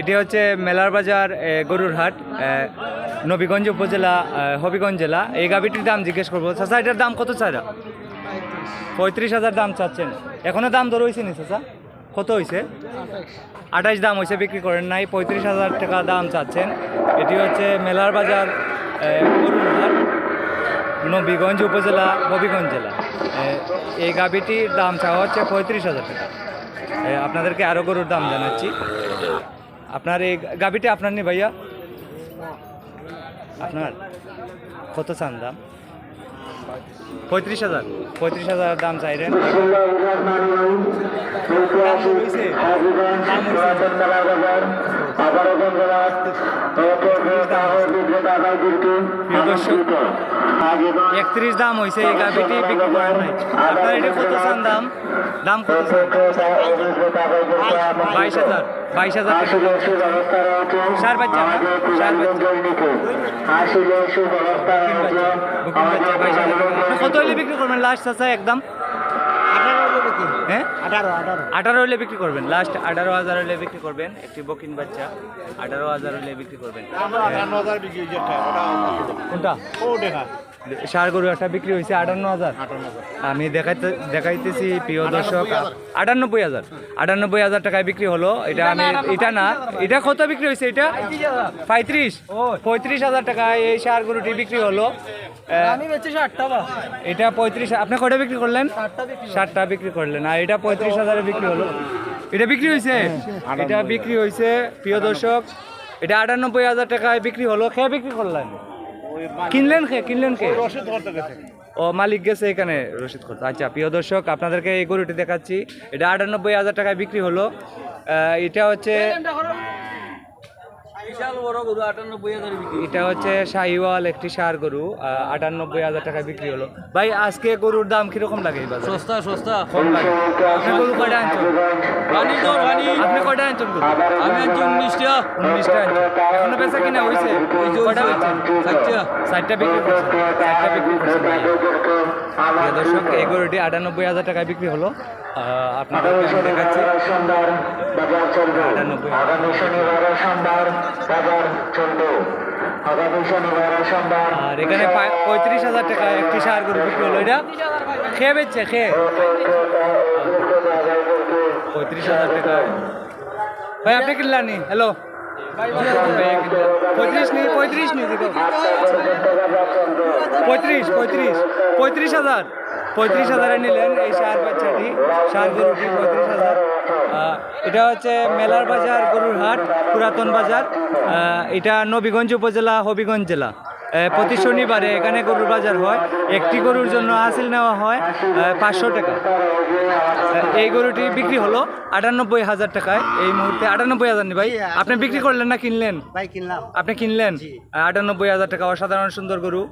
এটি হচ্ছে মেলার বাজার গরুর হাট নবীগঞ্জ উপজেলা হবিগঞ্জ জেলা। এই গাভিটির দাম জিজ্ঞেস করব। চাচা, এটার দাম কত চাইরা পঁয়ত্রিশ হাজার দাম চাচ্ছেন। এখনও দাম ধরে হয়েছে নি চাচা? কত হয়েছে আঠাইশ দাম হয়েছে বিক্রি করেন নাই। পঁয়ত্রিশ হাজার টাকা দাম চাচ্ছেন। এটি হচ্ছে মেলার বাজার গরুর হাট, নবীগঞ্জ উপজেলা, হবিগঞ্জ জেলা। এই গাভিটির দাম চাওয়া হচ্ছে পঁয়ত্রিশ হাজার টাকা। আপনাদেরকে আরও গরুর দাম জানাচ্ছি। আপনার এই গাভিটা আপনার নেই ভাইয়া? আপনার? কত চান দাম? পঁয়ত্রিশ হাজার। দাম চাইলেন। একত্রিশ দাম হয়েছে এই গাভিটি বিক্রি করেন নাই। আপনার এটা কত চান দাম? দাম কত বাইশ হাজার। বাইশ হাজার। সার বাচ্চা? সার বাচ্চা। কত হলে বিক্রি করবেন লাস্ট আছে একদম? হ্যাঁ? আঠারো আঠারো হলে বিক্রি করবেন। লাস্ট আঠারো হাজার হলে বিক্রি করবেন। একটি বকিন বাচ্চা আঠারো হাজার হলে বিক্রি করবেন। কোনটা? সার গরু একটা বিক্রি হয়েছে আটান্ন হাজার। আমি দেখাইতে দেখাইতেছি প্রিয় দর্শক আটানব্বই হাজার। আটানব্বই হাজার টাকায় বিক্রি হলো। এটা আমি এটা না এটা কত বিক্রি হয়েছে এটা? পঁয়ত্রিশ। পঁয়ত্রিশ হাজার টাকায় এই সার গরুটি বিক্রি হলো। এটা পঁয়ত্রিশ আপনি কটা বিক্রি করলেন? ষাটটা বিক্রি করলেন। আর এটা পঁয়ত্রিশ হাজারে বিক্রি হলো। এটা বিক্রি হয়েছে? এটা বিক্রি হয়েছে প্রিয় দর্শক এটা আটানব্বই হাজার টাকায় বিক্রি হলো। খেয়ে বিক্রি করলেন? কিনলেন কে? কিনলেন কে? ও মালিক গেছে এখানে। রশিদ করতে আচ্ছা প্রিয় দর্শক আপনাদেরকে এই গরুটি দেখাচ্ছি। এটা আটানব্বই হাজার টাকায় বিক্রি হলো। এটা হচ্ছে এটা হচ্ছে শাহিওয়াল একটি সার গরু আটানব্বই হাজার টাকায় বিক্রি হলো। ভাই আজকে গরুর দাম কীরকম লাগে সস্তা সস্তা। কম লাগে। আপনি গরু কয়টা আনছেন? আপনি কয়টা আনছেন গরু? আমি আনছি উনিশটা। উনিশটা আনছেন। এখনও বেচা কিনা হয়েছে? কয়টা বেচছেন বিক্রি করছেন। ষাটটা বিক্রি। প্রিয় দর্শক এই গরুটি আটানব্বই হাজার টাকায় বিক্রি হলো। আপনাদেরকে আমি দেখাচ্ছি। আটানব্বই আর এখানে পঁয়ত্রিশ হাজার টাকা একটি সার গরু বিক্রি হলো। এটা খেয়ে বেচছে খেয়ে। পঁয়ত্রিশ হাজার টাকা। ভাই আপনি কিনলেন নি? হ্যালো পঁয়ত্রিশ নি পঁয়ত্রিশ নি দেখো। পঁয়ত্রিশ পঁয়ত্রিশ পঁয়ত্রিশ হাজার। পঁয়ত্রিশ হাজারে নিলেন এই সার বাচ্চাটি সার গরুটি পঁয়ত্রিশ হাজার। এটা হচ্ছে মেলার বাজার গরুর হাট পুরাতন বাজার। এটা নবীগঞ্জ উপজেলা হবিগঞ্জ জেলা। প্রতি শনিবারে এখানে গরুর বাজার হয়। একটি গরুর জন্য হাসিল নেওয়া হয় পাঁচশো টাকা। এই গরুটি বিক্রি হলো আটানব্বই হাজার টাকায়। এই মুহূর্তে আটানব্বই হাজার নি ভাই। আপনি বিক্রি করলেন না কিনলেন? ভাই কিনলাম। আপনি কিনলেন? আটানব্বই হাজার টাকা অসাধারণ সুন্দর গরু।